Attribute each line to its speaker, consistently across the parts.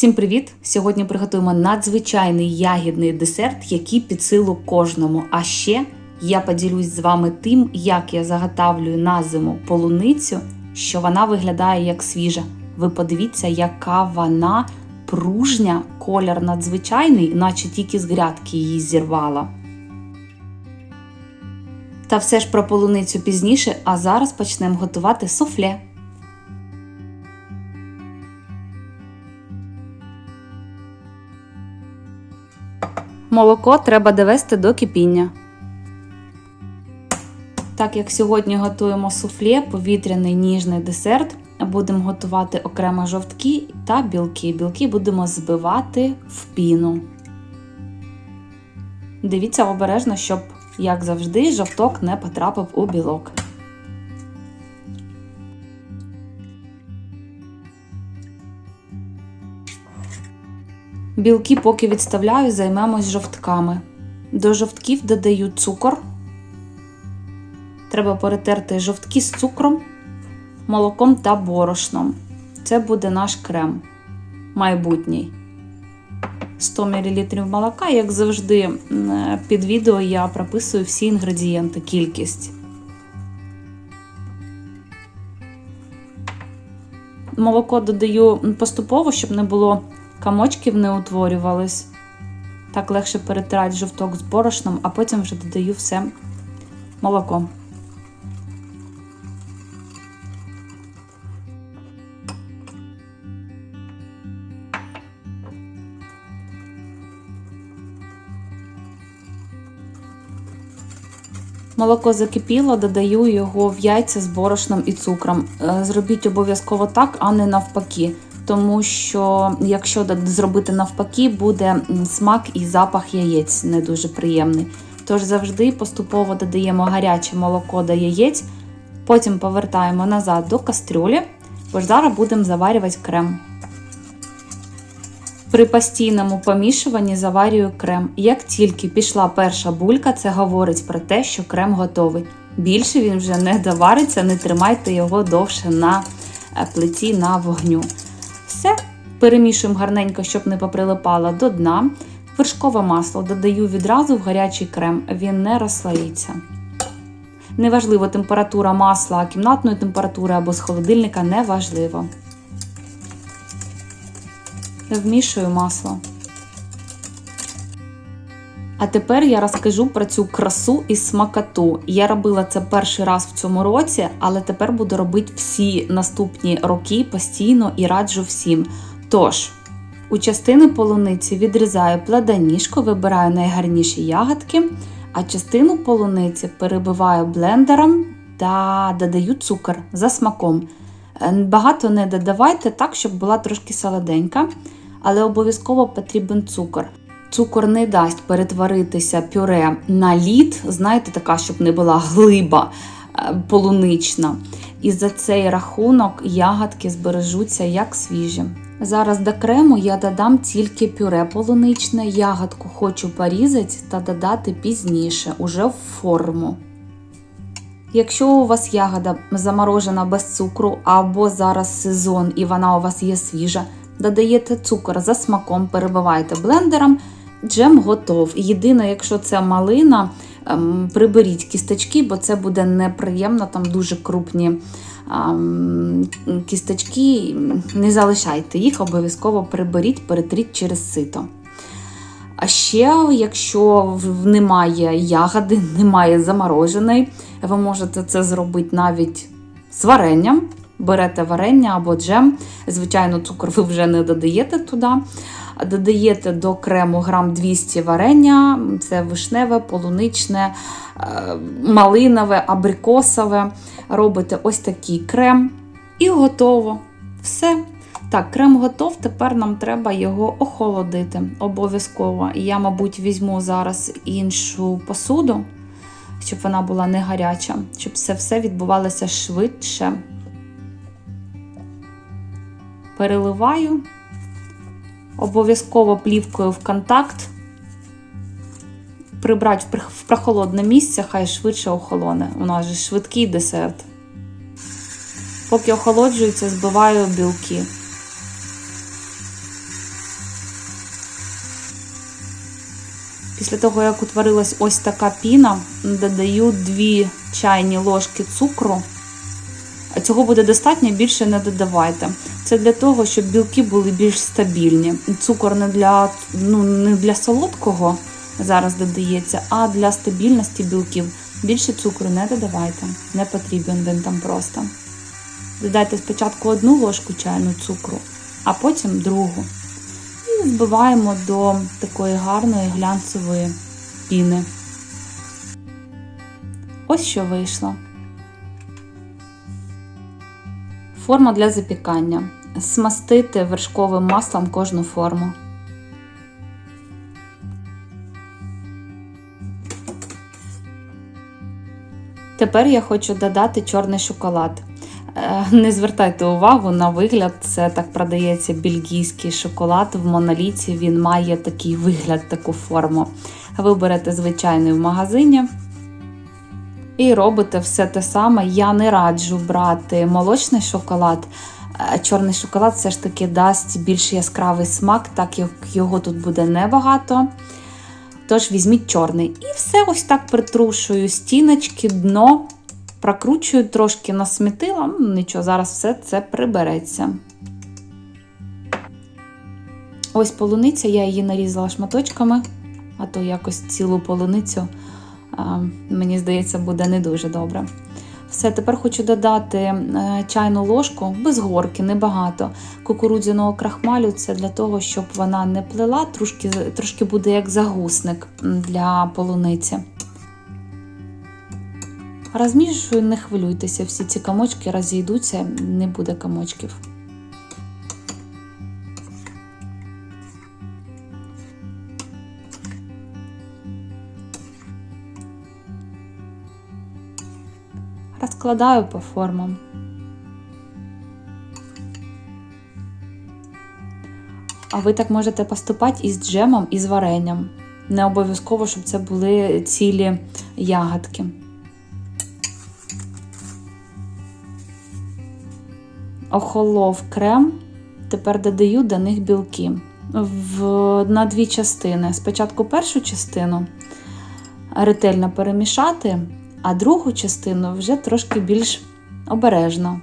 Speaker 1: Всім привіт! Сьогодні приготуємо надзвичайний ягідний десерт, який під силу кожному. А ще я поділюсь з вами тим, як я заготавлюю на зиму полуницю, що вона виглядає як свіжа. Ви подивіться, яка вона пружня, колір надзвичайний, наче тільки з грядки її зірвала. Та все ж про полуницю пізніше, а зараз почнемо готувати суфле. Молоко треба довести до кипіння. Так як сьогодні готуємо суфле, повітряний ніжний десерт, будемо готувати окремо жовтки та білки. Білки будемо збивати в піну. Дивіться обережно, щоб, як завжди, жовток не потрапив у білок. Білки поки відставляю, займемось жовтками. До жовтків додаю цукор. Треба перетерти жовтки з цукром, молоком та борошном. Це буде наш крем майбутній. 100 мл молока, як завжди, під відео я прописую всі інгредієнти, кількість. Молоко додаю поступово, щоб не було камочків не утворювались. Так легше перетирати жовток з борошном, а потім вже додаю все молоко. Молоко закипіло, додаю його в яйця з борошном і цукром. Е, зробіть обов'язково так, а не навпаки тому що якщо зробити навпаки, буде смак і запах яєць не дуже приємний. Тож завжди поступово додаємо гаряче молоко до яєць, потім повертаємо назад до кастрюлі, бо ж зараз будемо заварювати крем. При постійному помішуванні заварюю крем. Як тільки пішла перша булька, це говорить про те, що крем готовий. Більше він вже не довариться, не тримайте його довше на е, плиті на вогню. Все, перемішуємо гарненько, щоб не поприлипало до дна. Вершкове масло додаю відразу в гарячий крем, він не розслоїться. Неважливо температура масла кімнатної температури або з холодильника неважливо. Вмішую масло. А тепер я розкажу про цю красу і смакоту. Я робила це перший раз в цьому році, але тепер буду робити всі наступні роки постійно і раджу всім. Тож, у частини полуниці відрізаю плоданіжку, вибираю найгарніші ягодки, а частину полуниці перебиваю блендером та додаю цукор за смаком. Е, багато не додавайте так, щоб була трошки солоденька, але обов'язково потрібен цукор. Цукор не дасть перетворитися пюре на лід, знаєте, така, щоб не була глиба е, полунична. І за цей рахунок ягодки збережуться як свіжі. Зараз до крему я додам тільки пюре полуничне, ягодку хочу порізати та додати пізніше, уже в форму. Якщо у вас ягода заморожена без цукру або зараз сезон і вона у вас є свіжа, додаєте цукор за смаком, перебиваєте блендером. Джем готов. Єдине, якщо це малина, ем, приберіть кісточки, бо це буде неприємно, там дуже крупні ем, кісточки. Не залишайте їх, обов'язково приберіть, перетріть через сито. А ще, якщо немає ягоди, немає замороженої, ви можете це зробити навіть з варенням. Берете варення або джем, звичайно, цукор ви вже не додаєте туди. Додаєте до крему грам 200 варення, це вишневе, полуничне, е, малинове, абрикосове. Робите ось такий крем і готово. Все. Так, крем готов, тепер нам треба його охолодити обов'язково. Я, мабуть, візьму зараз іншу посуду, щоб вона була не гаряча, щоб це все відбувалося швидше. Переливаю обов'язково плівкою в контакт, прибрати в прохолодне місце, хай швидше охолоне. У нас же швидкий десерт. Поки охолоджується, збиваю білки. Після того, як утворилась ось така піна, додаю 2 чайні ложки цукру. Цього буде достатньо, більше не додавайте. Це для того, щоб білки були більш стабільні. Цукор не для, ну, не для солодкого зараз додається, а для стабільності білків. Більше цукру не додавайте, не потрібен він там просто. Додайте спочатку одну ложку чайну цукру, а потім другу. І збиваємо до такої гарної глянцевої піни. Ось що вийшло. Форма для запікання. Смастити вершковим маслом кожну форму. Тепер я хочу додати чорний шоколад. Е, Не звертайте увагу на вигляд, це так продається бельгійський шоколад в моноліті. Він має такий вигляд, таку форму. Ви берете звичайний в магазині і робите все те саме. Я не раджу брати молочний шоколад. Е, Чорний шоколад все ж таки дасть більш яскравий смак, так як його тут буде небагато. Тож візьміть чорний. І все ось так притрушую стіночки, дно, прокручую трошки насмітила. Ну, Нічого, зараз все це прибереться. Ось полуниця, я її нарізала шматочками, а то якось цілу полуницю, мені здається, буде не дуже добре. Все, тепер хочу додати е, чайну ложку без горки, небагато. Кукурудзяного крахмалю це для того, щоб вона не плила, трошки, трошки буде як загусник для полуниці. Розмішую, не хвилюйтеся, всі ці комочки розійдуться, не буде комочків. Розкладаю по формам. А ви так можете поступати із джемом і з варенням. Не обов'язково, щоб це були цілі ягодки. Охолов крем. Тепер додаю до них білки в, на дві частини. Спочатку першу частину ретельно перемішати, а другу частину вже трошки більш обережно.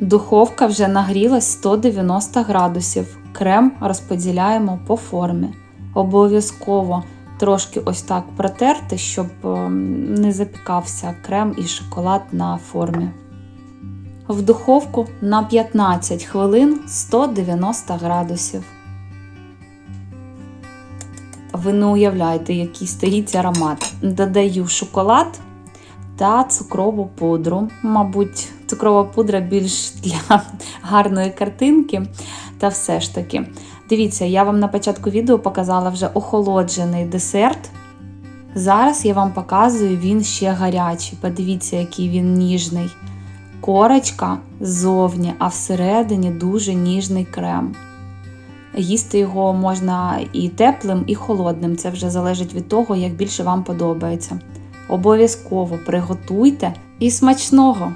Speaker 1: Духовка вже нагрілась 190 градусів. Крем розподіляємо по формі. Обов'язково трошки ось так протерти, щоб ем, не запікався крем і шоколад на формі. В духовку на 15 хвилин 190 градусів. Ви не уявляєте, який стоїть аромат. Додаю шоколад та цукрову пудру. Мабуть, цукрова пудра більш для гарної картинки. Та все ж таки. Дивіться, я вам на початку відео показала вже охолоджений десерт. Зараз я вам показую, він ще гарячий. Подивіться, який він ніжний. Корочка ззовні, а всередині дуже ніжний крем. Їсти його можна і теплим, і холодним. Це вже залежить від того, як більше вам подобається. Обов'язково приготуйте і смачного!